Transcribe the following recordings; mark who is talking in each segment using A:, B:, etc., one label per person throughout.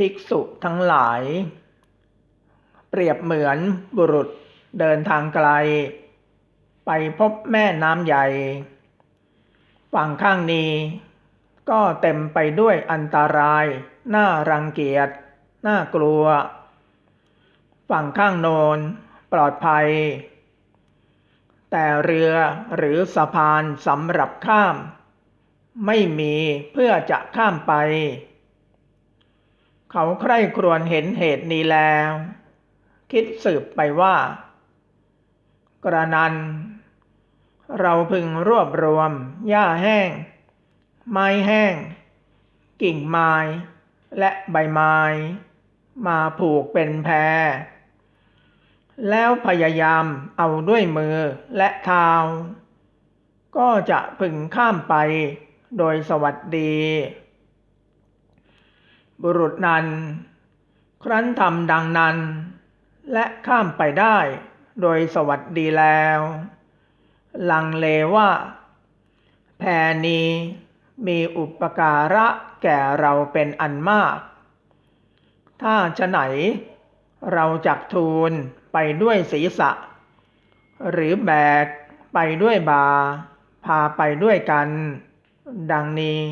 A: ภิกษุทั้งหลาย เปรียบเหมือนบุรุษเดินทางไกล ไปพบแม่น้ำใหญ่ ฝั่งข้างนี้ก็เต็มไปด้วยอันตรายน่ารังเกียจน่ากลัว ฝั่งข้างโนนปลอดภัย แต่เรือหรือสะพานสำหรับข้าม ไม่มีเพื่อจะข้ามไป เขาใคร่ครวญเห็นเหตุนี้แล้ว คิดสืบไปว่า กระนัน เราพึงรวบรวม หญ้าแห้ง ไม้แห้ง กิ่งไม้ และใบไม้ มาผูกเป็นแพร แล้วพยายามเอาด้วยมือและเท้าก็จะพึงข้ามไปโดยสวัสดี บุรุษนั้น ครั้นทำดังนั้น และข้ามไปได้โดยสวัสดีแล้ว ลังเลว่า แพนี้มีอุปการะแก่เราเป็นอันมาก ถ้าจะไหน เราจักทูลไปด้วยศีรษะ หรือแบกไปด้วยบา พาไปด้วยกัน ดังนี้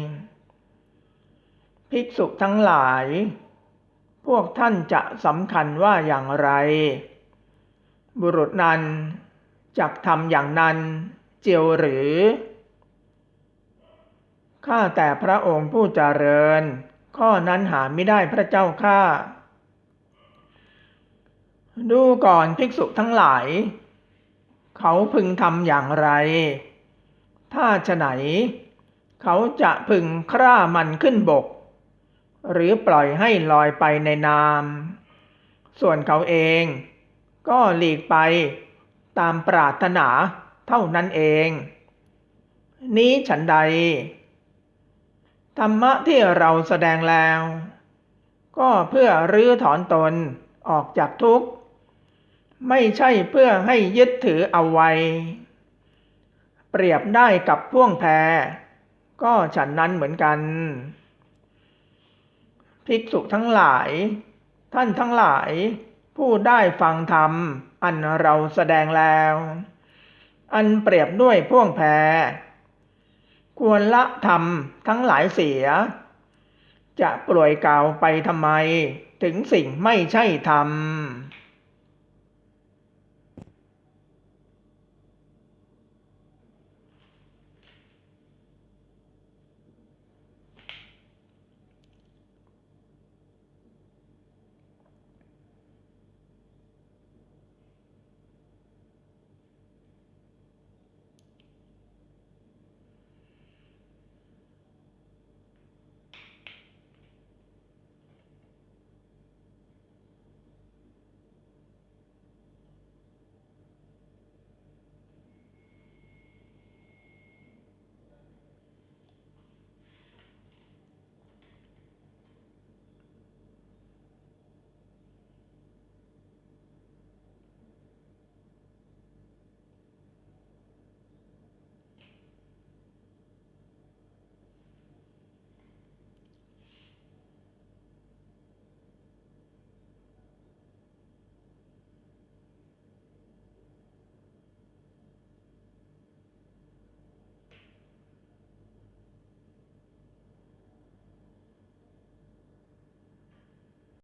A: ภิกษุทั้งหลาย พวกท่านจะสำคัญว่าอย่างไร บุรุษนั้นจักทำอย่างนั้นเจียวหรือ ข้าแต่พระองค์ผู้เจริญ ข้อนั้นหาไม่ได้พระเจ้าข้า ดูก่อนภิกษุทั้งหลาย เขาพึงทำอย่างไร ถ้าฉะไหน เขาจะพึงคร่ามันขึ้นบก หรือปล่อยให้ลอยไปในน้ำส่วนเขาเองก็หลีกไปตามปรารถนาเท่านั้นเอง นี้ฉันใด ธรรมะที่เราแสดงแล้ว ก็เพื่อรื้อถอนตนออกจากทุกข์ ไม่ใช่เพื่อให้ยึดถือเอาไว้ เปรียบได้กับพ่วงแพก็ฉันนั้นเหมือนกัน ภิกษุทั้งหลาย ท่านทั้งหลาย ผู้ได้ฟังธรรม อันเราแสดงแล้ว อันเปรียบด้วยพ่วงแพควรละธรรมทั้งหลายเสีย จะปล่อยกล่าวไปทำไม ถึงสิ่งไม่ใช่ธรรม